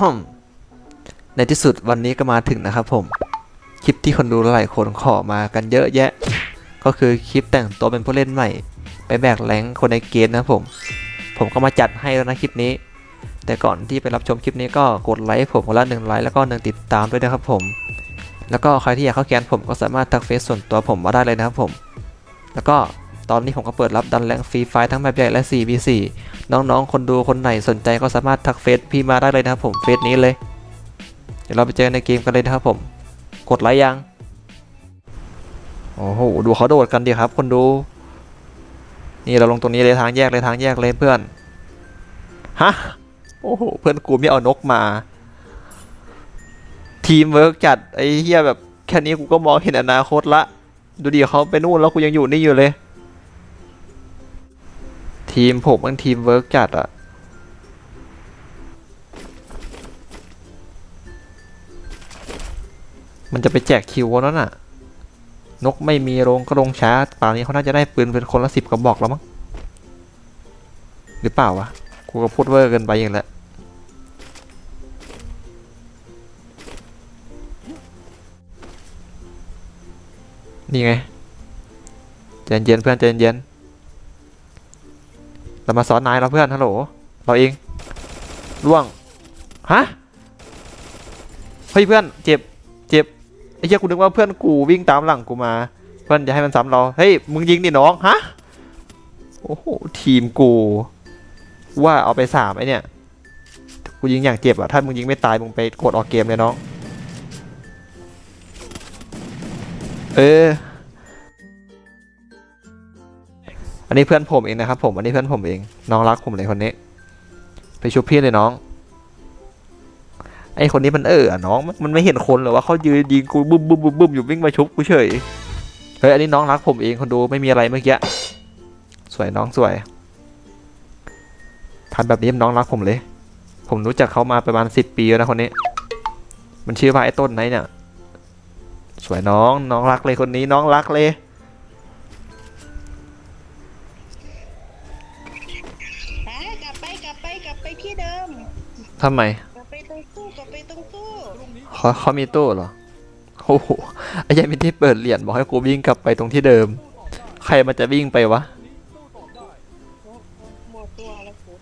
ฮึมในที่สุดวันนี้ก็มาถึงนะครับผม คลิปที่คนดูหลายคนขอมากันเยอะแยะ ก็คือคลิปแต่งตัวเป็นผู้เล่นใหม่ ไปแบกแรงคนในเกมนะครับผม ผมก็มาจัดให้แล้วนะคลิปนี้ แต่ก่อนที่ไปรับชมคลิปนี้ก็กดไลค์ผมคนละหนึ่งไลค์แล้วก็หนึ่งติดตามด้วยนะครับผม แล้วก็ใครที่อยากเข้าแกนผมก็สามารถทักเฟซส่วนตัวผมมาได้เลยนะครับผม แล้วก็ ตอนนี้ผมก็เปิดรับดันแรงฟรีไฟล์ทั้งแบบใหญ่และ 4v4 น้องๆ คนดูคนไหนสนใจก็สามารถทักเฟซพี่มาได้เลยนะครับผมเฟซนี้เลย เดี๋ยวเราไปเจอในเกมกันเลยนะครับผม กดไลค์ยัง โอ้โห ดูเขาโดดกันดีครับ คนดู นี่เราลงตรงนี้เลยทางแยกเลยทางแยกเลยเพื่อน ฮะ โอ้โห เพื่อนกูไม่เอานกมา ทีมเวิร์กจัดไอ้เหี้ยแบบแค่นี้กูก็มองเห็นอนาคตละ ดูดิเขาไปนู่นแล้วกูยังอยู่นี่อยู่เลย ทีมผมมันทีมเวิร์กจัดอะมันจะไปแจกคิวแล้วน่ะ นกไม่มีโรงก็ลงช้าป่านนี้เขาน่าจะได้ปืนเป็นคนละสิบกระบอกแล้วมั้ง หรือเปล่าวะ กูก็พูดเวอร์เกินไปอย่างละนี่ไงใจเย็นเพื่อนใจเย็น เรามาสอนนายเราเพื่อนฮัลโหลเราเองล่วงฮะเฮ้ยเพื่อนเจ็บเจ็บไอ้เหี้ยกูนึกว่าเพื่อนกูวิ่งตามหลังกูมา เพื่อนจะให้มันซ้ำเราเฮ้ยมึงยิงดิน้องฮะโอ้โหทีมกู ว่าเอาไปสามไอเนี่ยกูยิงอย่างเจ็บอะถ้ามึงยิงไม่ตายมึงไปกดออกเกมเลยน้องเออ อันนี้เพื่อนผมเองนะครับผม อันนี้เพื่อนผมเอง น้องรักผมเลยคนนี้ ไปชุบพี่เลยน้อง ไอคนนี้มันเอออะน้อง มันไม่เห็นคนหรอว่าเขายืนยิงกูบึ้มบึ้มบึ้มบึ้มอยู่วิ่งมาชุบกูเฉย เฮ้ย อันนี้น้องรักผมเองคนดูไม่มีอะไรเมื่อกี้ สวยน้องสวยทำแบบนี้น้องรักผมเลย ผมรู้จักเขามาประมาณสิบปีแล้วนะคนนี้ มันชื่อว่าไอ้ต้นไหนเนี่ย สวยน้องน้องรักเลยคนนี้น้องรักเลย ทำไมกลับไปตรงตู้กลับไปตรงตู้เขาเขามีตู้เหรอโอ้โหไอ้ยัยไม่ได้เปิดเหรียญบอกให้กูวิ่งกลับไปตรงที่เดิม ใครมันจะวิ่งไปวะหมดตัวแล้วกู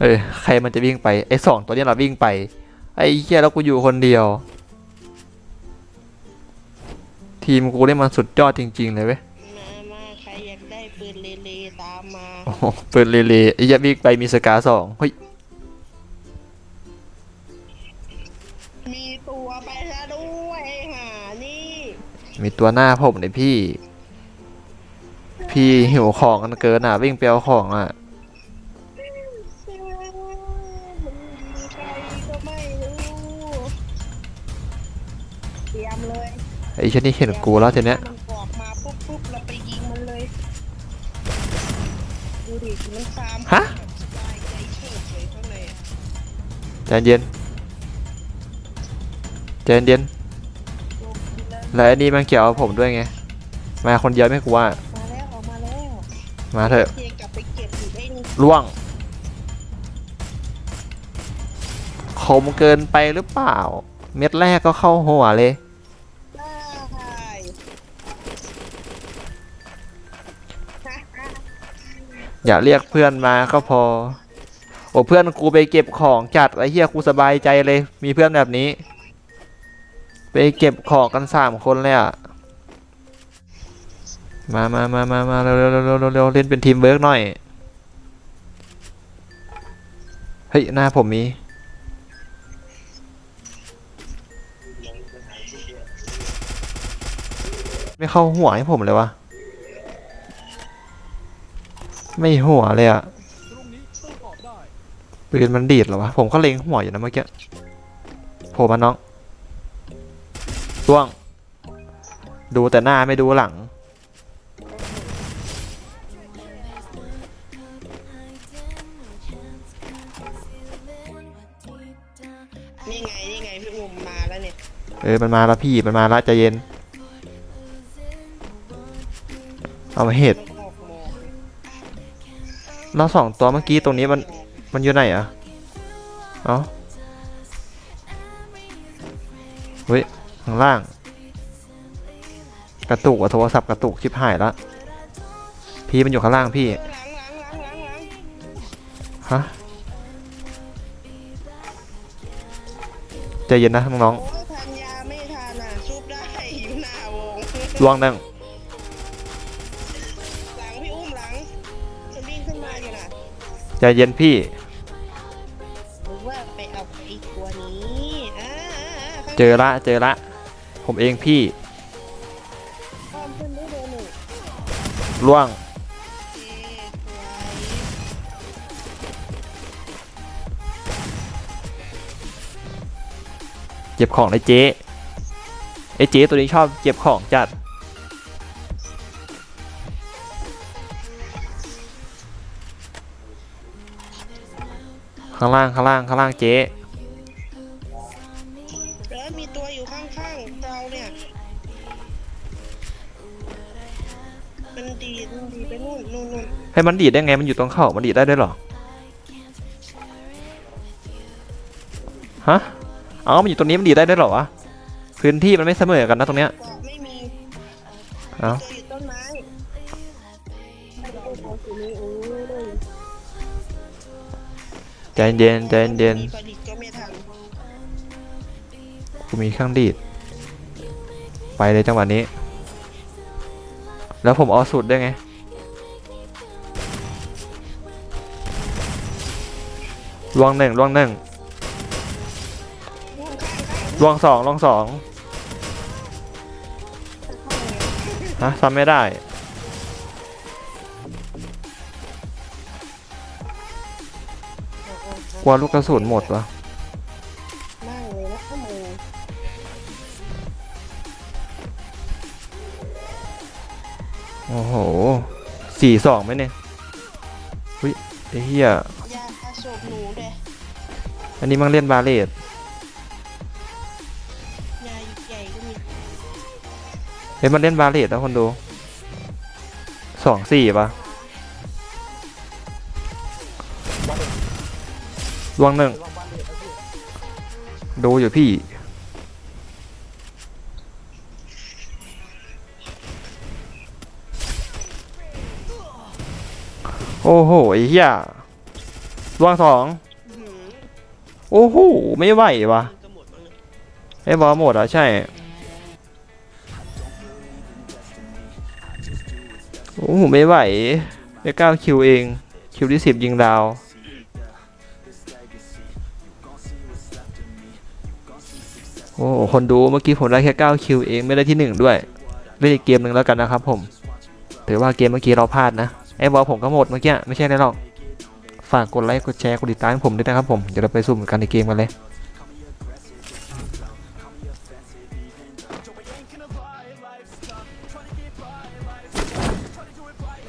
เออใครมันจะวิ่งไปไอ้สองตัวเนี้ยเราวิ่งไป ไอ้เหี้ยแล้วกูอยู่คนเดียว ทีมกูนี่มันสุดยอดจริง ๆ เลยเว้ย เปิดเลๆไอ้เหี้ยวิ่งไปมีสกาสองเฮ้ยมีตัวไปซะด้วยไอ้ห่านี่มีตัวหน้าผมเนี่ยพี่ พี่หิวของกันเกินอะ วิ่งไปเอาของอะ มันมีใครก็ไม่รู้เตรียมเลยไอ้เชนนี่เห็นกูแล้วทีเนี้ย มัน มันฟาร์มฮะแบบสบายใจเฉิบเลยข้างในอะใจเย็นใจเย็นลงทีละแล้วไอ้นี่มันเกี่ยวกับผมด้วยไง มาคนเดียวไม่กลัวมาแล้วออกมาแล้วมาเถอะเทียกลับไปเก็บอยู่ได้นี่ล่วงคมเกินไปหรือเปล่า เม็ดแรกก็เข้าหัวเลย อย่าเรียกเพื่อนมาก็พอ โอ้เพื่อนกูไปเก็บของจัดไอ้เหี้ยกูสบายใจเลย มีเพื่อนแบบนี้ ไปเก็บของกันสามคนเลยอะมามามามามาเร็วเร็วเร็วเร็วเร็วเร็วเล่นเป็นทีมเวิร์กหน่อย เฮ้ย หน้าผมมี ไม่เข้าหัวให้ผมเลยวะ ไม่หัวเลยอะปืนมันดีดเหรอวะ ผมก็เล็งหัวอยู่นะเมื่อกี้โผล่มาน้องล่วง ดูแต่หน้าไม่ดูหลัง นี่ไง นี่ไงพี่อุ้มมาแล้วเนี่ย เออ มันมาแล้วพี่ มันมาแล้วใจเย็น เอามาเห็ด แล้วสองตัวเมื่อกี้ตรงนี้มันมันอยู่ไหนอะเอาเฮ้ยข้างล่าง กระตุกอะโทรศัพท์กระตุกชิบหายละพี่มันอยู่ข้างล่างพี่เออหลังหลังหลังหลังหลังฮะใจเย็นนะน้องโอ้ยทันย ใจเย็นพี่หรือว่าไปเอาไอ้ตัวนี้อ่าอ่าอ่าเจอละเจอละ ผมเองพี่ข้ามขึ้นได้เบอร์หนึ่งล่วงโอเคสวยเก็บของเลยเจ๊ไอ้เจ๊ตัวนี้ชอบเก็บของจัด ข้างล่างข้างล่างข้างล่างเจ๊แล้วมีตัวอยู่ข้างๆเราเนี่ย มันดีดมันดีดไปนู่นนู่นนู่นให้มันดีดได้ไงมันอยู่ตรงเข่ามันดีดได้ด้วยเหรอฮะเอามันอยู่ตรงนี้มันดีดได้ด้วยเหรอวะพื้นที่มันไม่เสมอกันนะตรงเนี้ยเกาะไม่มีเอาตัวอยู่ต้นไม้ไอ้ตัวของสีนี้โอ้ ใจเย็นใจเย็นมีกระดิกก็ไม่ทันกูมีเครื่องดีด ไปเลยจังหวะนี้ แล้วผมเอาสุดได้ไง ลวงหนึ่งลวงหนึ่งนู่นข้างข้างลวงสองลวงสองฮะซ้ำไม่ได้ ลัวลูกกระสุนหมดวะนั่งเลยนะข้ามือโอ้โหสี่สองไหมเนี่ยหุ้ยไอ้เหี้ยยาคาสูบหนูเด้อันนี้มันเล่นบาเลตยาใหญ่ก็มีเฮ้ยมันเล่นบาเลตนะคนดูสองสี่ปะ ลวงหนึ่งดูอยู่พี่ โอ้โหไอ้เหี้ยลวงสองโอ้โหไม่ไหววะมันก็หมดบ้างเลยไอ้บอลหมดอะใช่โอ้โหไม่ไหวได้เก้าคิวเอง คิวที่สิบยิงดาว โอ้โหคนดูเมื่อกี้ผมได้แค่9คิวเองไม่ได้ที่ 1 ด้วยเล่นอีกเกมหนึ่งแล้วกันนะครับผมถือว่าเกมเมื่อกี้เราพลาดนะไอ้บอลผมก็หมดเมื่อกี้ไม่ใช่อะไรหรอกฝากกดไลค์กดแชร์กดติดตามผมด้วยนะครับผมเดี๋ยวเราไปสุ่มกันในเกมกันเลย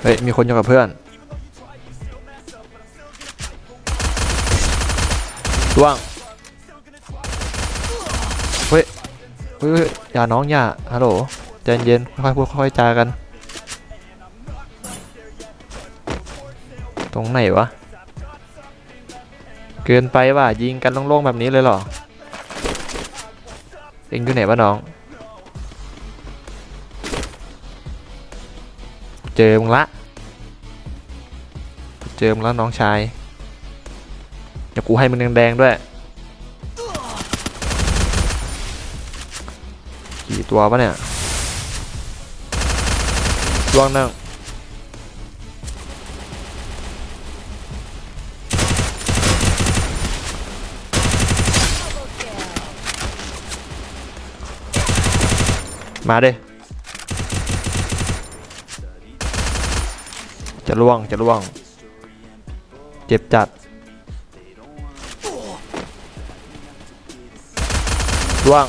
เฮ้ยมีคนอยู่กับเพื่อนล่วง เฮ้ยอย่าน้องอย่าฮัลโหลใจเย็นค่อยๆพูดค่อยๆจากัน ตรงไหนวะ เกินไปว่ะยิงกันโล่งๆแบบนี้เลยเหรอเอ็งอยู่ไหนวะน้อง เจอมึงละ เจอมึงแล้วน้องชาย เดี๋ยวกูให้มึงแดงๆด้วย ตัวปะเนี่ยดวงนึ่งมาเด้จะล่วง จะล่วง เจ็บจัดล่วง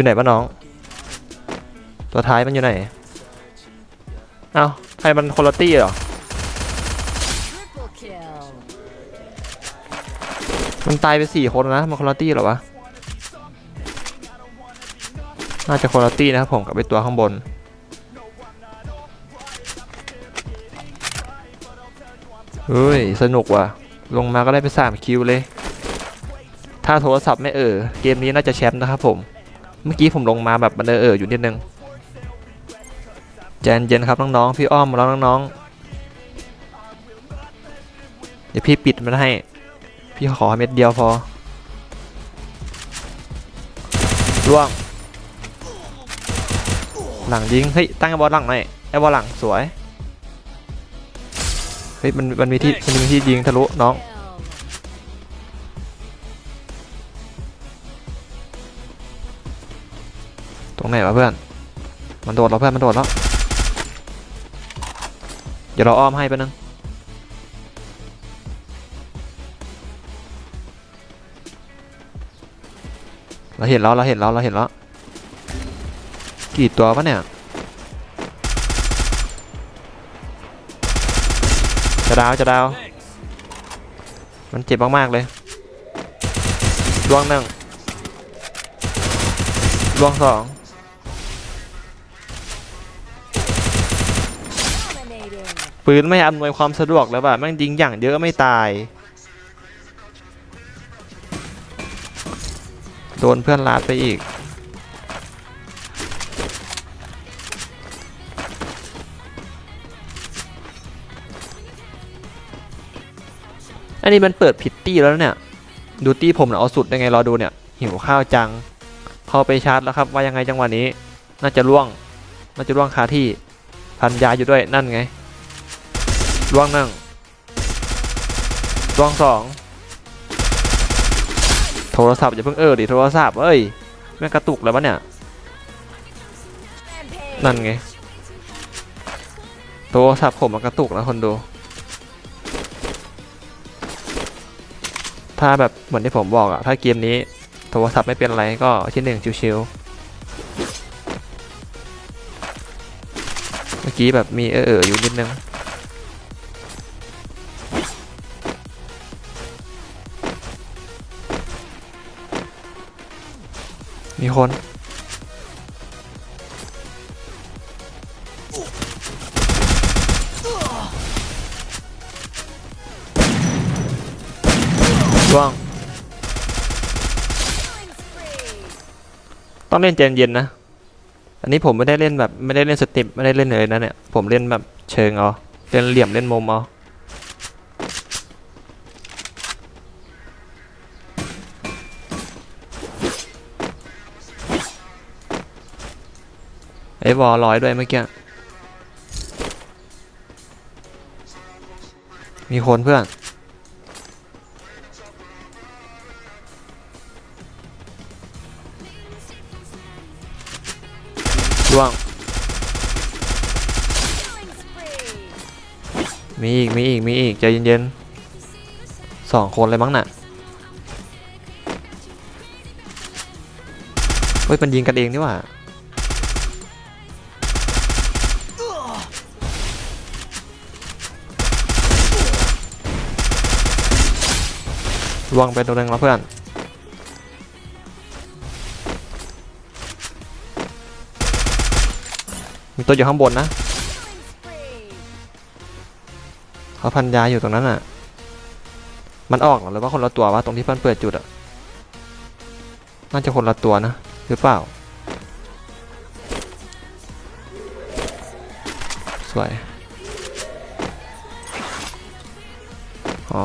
อยู่ไหนวะน้อง ตัวท้ายมันอยู่ไหน เอ้าใครมันคนละตี้เหรอ มันตายไปสี่คนนะ มันคนละตี้เหรอวะ น่าจะคนละตี้นะครับผมกับไปตัวข้างบนเฮ้ย สนุกว่ะ ลงมาก็ได้ไปสามคิวเลย ถ้าโทรศัพท์ไม่เออ เกมนี้น่าจะแชมป์นะครับผม เมื่อกี้ผมลงมาแบบมันเออเอออยู่นิดนึงใจเย็นครับน้องๆพี่อ้อมมาแล้วน้องๆเดี๋ยวพี่ปิดมันให้ พี่ขอเม็ดเดียวพอล่วง หลังยิงเฮ้ยตั้งไอ้บอลหลังหน่อยไอ้บอลหลังสวยเฮ้ยมันมันมีที่มันมีที่ยิงทะลุน้อง ตรงไหนวะเพื่อน มันโดดแล้วเพื่อนมันโดดแล้ว เดี๋ยวเราอ้อมให้ไปนึงเราเห็นแล้วเราเห็นแล้วเราเห็นแล้ว กี่ตัวปะเนี่ย จะดาวจะดาว มันเจ็บมากๆเลยดวงหนึ่งดวงสอง ปืนไม่อำนวยความสะดวกแล้วแบบแม่งยิงอย่างเยอะไม่ตาย โดนเพื่อนลาดไปอีก อันนี้มันเปิดผิดตี้แล้วเนี่ย ดูตี้ผมนะเอาสุดได้ไงรอดูเนี่ย หิวข้าวจัง เข้าไปชาร์จแล้วครับ ว่ายังไงจังหวะนี้ น่าจะล่วง น่าจะล่วงคาที่พันยาอยู่ด้วยนั่นไง ล่วงหนึ่งล่วงสองโทรศัพท์อย่าเพิ่งเออดิโทรศัพท์เอ้ยแม่งกระตุกแล้ววะเนี่ย นั่นไง โทรศัพท์ผมมันกระตุกแล้วคนดู ถ้าแบบเหมือนที่ผมบอกอะถ้าเกมนี้ โทรศัพท์ไม่เป็นไรก็ที่หนึ่งชิวๆเมื่อกี้แบบมีเออเอออยู่นิดนึง มีคนร่วงต้องเล่นใจเย็นๆนะ อันนี้ผมไม่ได้เล่นแบบ ไม่ได้เล่นสต็ปไม่ได้เล่นเลยนะเนี่ย ผมเล่นแบบเชิงเอาเล่นเหลี่ยมเล่นมุมเอา ไอ้วอลร้อยด้วยเมื่อกี้ มีคนเพื่อนร่วง มีอีก มีอีก มีอีก ใจเย็นๆสองคนเลยมั้งน่ะ เฮ้ย มันยิงกันเองนี่หว่า ลวงไปตัวนึงแล้วเพื่อน มีตัวอยู่ข้างบนนะเขาพันยาอยู่ตรงนั้นอะ มันออกหรอหรือว่าคนละตัววะตรงที่เพื่อนเปิดจุดอะ น่าจะคนละตัวนะ หรือเปล่า สวย อ๋อ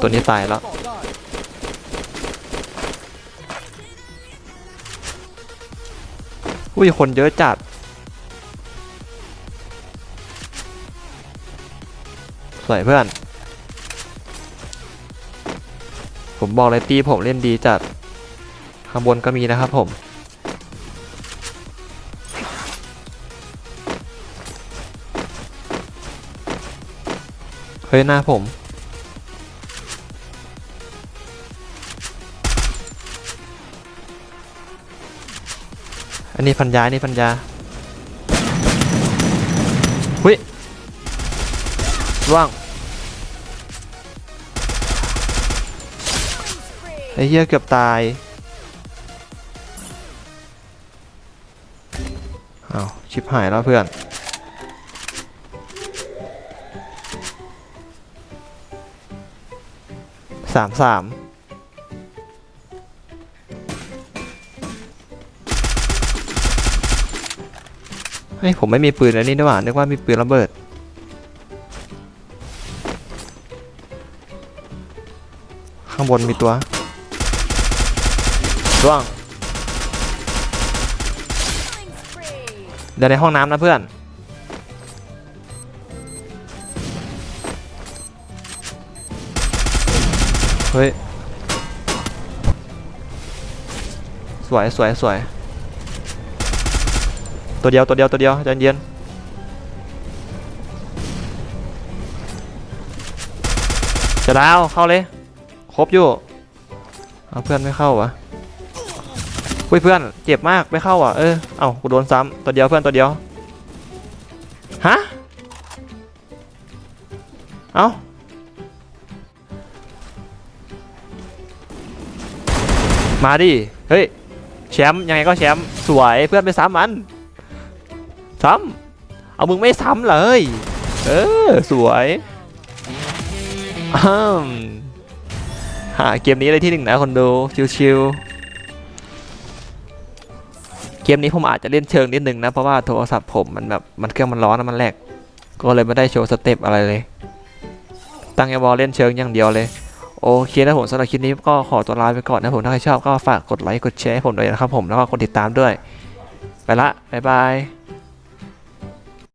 ตัวนี้ตายแล้ว อุ้ย คนเยอะจัด สวยเพื่อน ผมบอกเลยตีผมเล่นดีจัด ข้างบนก็มีนะครับผมเฮ้ยหน้าผม อันนี้พันยาอันี่พันยาหุ้ยร่วงไอ้เหี้ยเกือบตายอา้าวชิบหายแล้วเพื่อนสามสาม เฮ้ยผมไม่มีปืนอันนี้ด้วยว่ะนึกว่ามีปืนระเบิด ข้างบนมีตัวร่วง Killing spree. เดี๋ยวในห้องน้ำนะเพื่อน เฮ้ย สวยสวยสวย ตัวเดียวตัวเดียวตัวเดียวใจเย็นจะดาวเข้าเลย ครบอยู่เอาเพื่อนไม่เข้าวะคุยเพื่อนเจ็บมากไม่เข้าอะเออเอากูโดนซ้ำตัวเดียวเพื่อนตัวเดียวฮะเอามาดิเฮ้ยแชมป์ยังไงก็แชมป์สวยเพื่อนไปซ้ำมัน ซ้ำเอามึงไม่ซ้ำเลย เออ สวยอ้ามหาเกมนี้เลยที่หนึ่งนะคนดูชิวๆเกมนี้ผมอาจจะเล่นเชิงนิดนึงนะ เพราะว่าโทรศัพท์ผมมันแบบมันเครื่องมันร้อนนะมันแหลกก็เลยไม่ได้โชว์สเต็ปอะไรเลย ตั้งยบอลเล่นเชิงอย่างเดียวเลย โอเคนะผมสำหรับคลิปนี้ก็ขอตัวลาไปก่อนนะผมถ้าใครชอบก็ฝากกดไลค์กดแชร์ให้ผมด้วยนะครับผมแล้วก็กดติดตามด้วย ไปละบ๊ายบาย